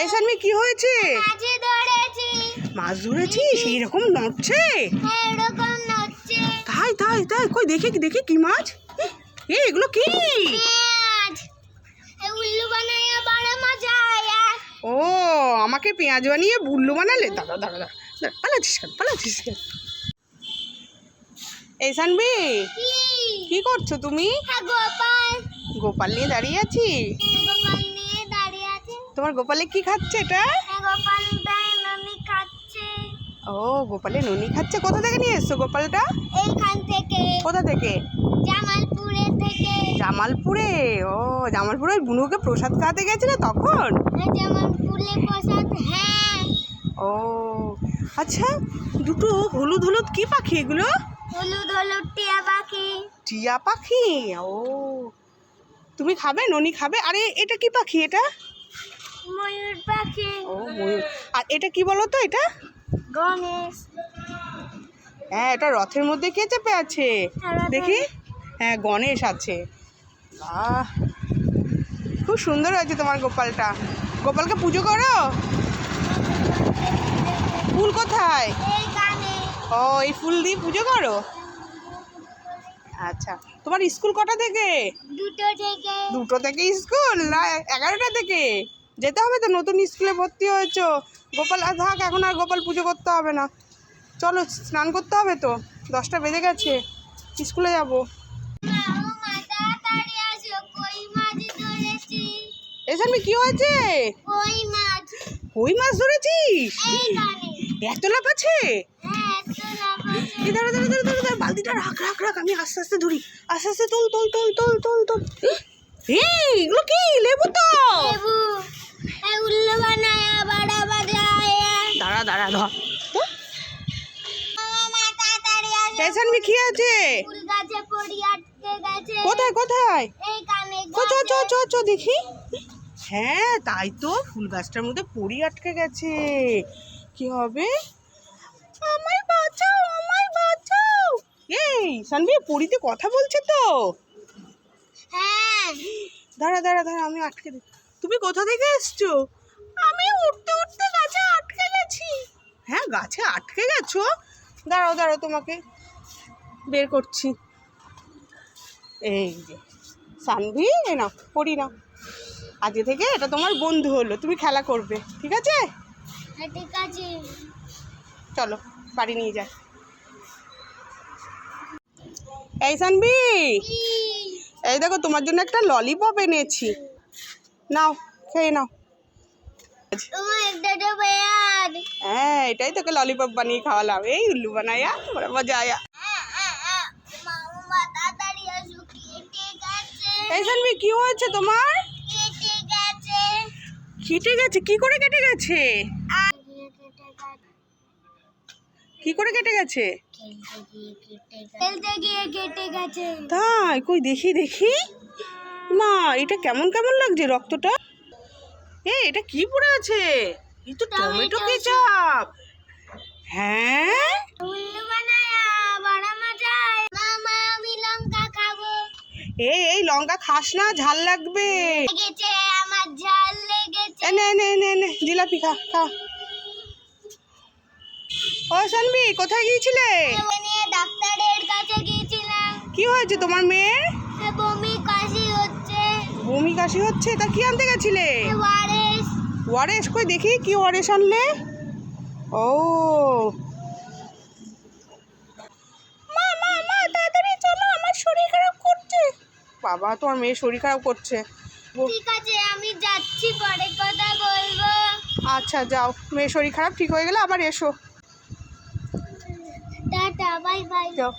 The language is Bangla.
এই সানমি কি হয়েছে? মাছ ধরেছি? সেই রকম নড়ছে? হ্যাঁ তাই তাই তাই কই দেখি দেখি কি মাছ? এ এগুলো কি? ও আমাকে পেঁয়াজ বানিয়ে বুল্লু বানালে? দাঁড়া দাঁড়া দাঁড়া পালাচ্ছিস কেন পালাচ্ছিস কেন? এই সানবি কি? করছ তুমি? হ্যাঁ গোপাল। গোপাল নিয়ে দাঁড়িয়ে আছি তোমার গোপালে কি খাচ্ছে এটা? ও গোপালে নুনি খাচ্ছে। কোথা থেকে নিয়ে এসছো গোপালটা? এইখান থেকে। কোথা থেকে? জামালপুরে থেকে। জামালপুরে? ও জামালপুরে ওই বুনুকে প্রসাদ খাওয়াতে গেছিলে তখন? হ্যাঁ, জামালপুরে প্রসাদ হ্যাঁ। ও আচ্ছা দুটো হলুদ হলুদ কি পাখি এগুলো? হলুদ হলুদ টিয়া পাখি। টিয়া পাখি? ও তুমি খাবে? ননি খাবে? আরে এটা কি পাখি এটা? ময়ূর পাখি। ও ময়ূর। আর এটা কি বলো তো এটা? গণেশ। হ্যাঁ এটা রথের মধ্যে কে চেপে আছে? দেখি। হ্যাঁ গণেশ আছে। বাহ। খুব সুন্দর হয়েছে তোমার গোপালটা। গোপালকে পুজো করো? ফুল কোথায়? ও এই ফুল দিয়ে পুজো করো? আচ্ছা তোমার স্কুল কটা থেকে? দুটো থেকে। দুটো থেকে স্কুল? না এগারোটা থেকে? যেতে হবে তো নতুন স্কুলে ভর্তি হয়েছো। গোপাল আর থাক এখন আর গোপাল পুজো করতে হবে না। চলো স্নান করতে হবে তো দশটা বেজে গেছে স্কুলে যাব। এসামি কি হয়েছে? কই মাছ, ধরেছিস। এত লাভ আছে দাঁড়া দাঁড়া দাঁড়া, দাঁড়া বালতিটা রাখ রাখ রাখ আমি আস্তে আস্তে ধরি। আস্তে আস্তে তোল তোল তোল তোল তোল তোল। এগুলো কি লেবু তো? লেবু, দাঁড়া দাঁড়া ধর। কি আছে? ফুল গাছে পড়ি আটকে গেছে। কোথায় কোথায়? চ চ। চ চ দেখি। হ্যাঁ তাই তো ফুল গাছটার মধ্যে পড়ি আটকে গেছে। কি হবে? আমায় বাঁচাও আমায় বাঁচাও। এই সানভি পড়িতে কথা বলছে তো? হ্যাঁ, দাঁড়া দাঁড়া দাঁড়া আমি আটকে দিই তুমি কোথা থেকে এসছো? আমি উঠতে উঠতে গাছে আটকে গেছি। হ্যাঁ গাছে আটকে গেছো? দাঁড়াও দাঁড়াও তোমাকে বের করছি। এই যে সানভি এ নাও পড়ি নাও। আজকে থেকে এটা তোমার বন্ধু হলো তুমি খেলা করবে ঠিক আছে? হ্যাঁ, ঠিক আছে। চলো বাড়ি নিয়ে যাই। এই সানভি এই দেখো তোমার জন্য একটা ললিপপ এনেছি। নাও খেয়ে নাও। তোমার। হ্যাঁ এটাই তোকে ললিপপ বানিয়ে খাওয়ালাম। এই উল্লু বানায়া বড় মজা আয়া। এই কি হয়েছে তোমার? কেটে গেছে। কি করে কেটে গেছে আর কেটে গেছে। কি করে কেটে গেছে? খেলতে গিয়ে কেটে গেছে। তাই কই দেখি দেখি। মা এটা কেমন কেমন লাগছে রক্তটা? এ এটা কি পড়ে আছে? এই তো টমেটো কেচাপ। হ্যাঁ? এই এই লঙ্কা খাস না ঝাল লাগবে। আমার ঝাল লেগেছে নে নে নে নে জিলাপি খা খা। ও সানবি কোথায় গিয়েছিলে? নিয়ে ডাক্তারের কাছে গিয়েছিলাম। কি হয়েছে তোমার মেয়ের বমি বমি কাশি হচ্ছে? তা কি আনতে গেছিলে? ওয়ারেস। কই দেখি কি ওয়ারেস আনলে? ও। মা মা মা তাড়াতাড়ি চলো আমার শরীর খারাপ করছে। বাবা তোমার মেয়ে শরীর খারাপ করছে। ঠিক আছে আমি যাচ্ছি পরে কথা বলব। আচ্ছা যাও। মেয়ের শরীর খারাপ ঠিক হয়ে গেলে আবার এসো। Tata bye bye. যাও।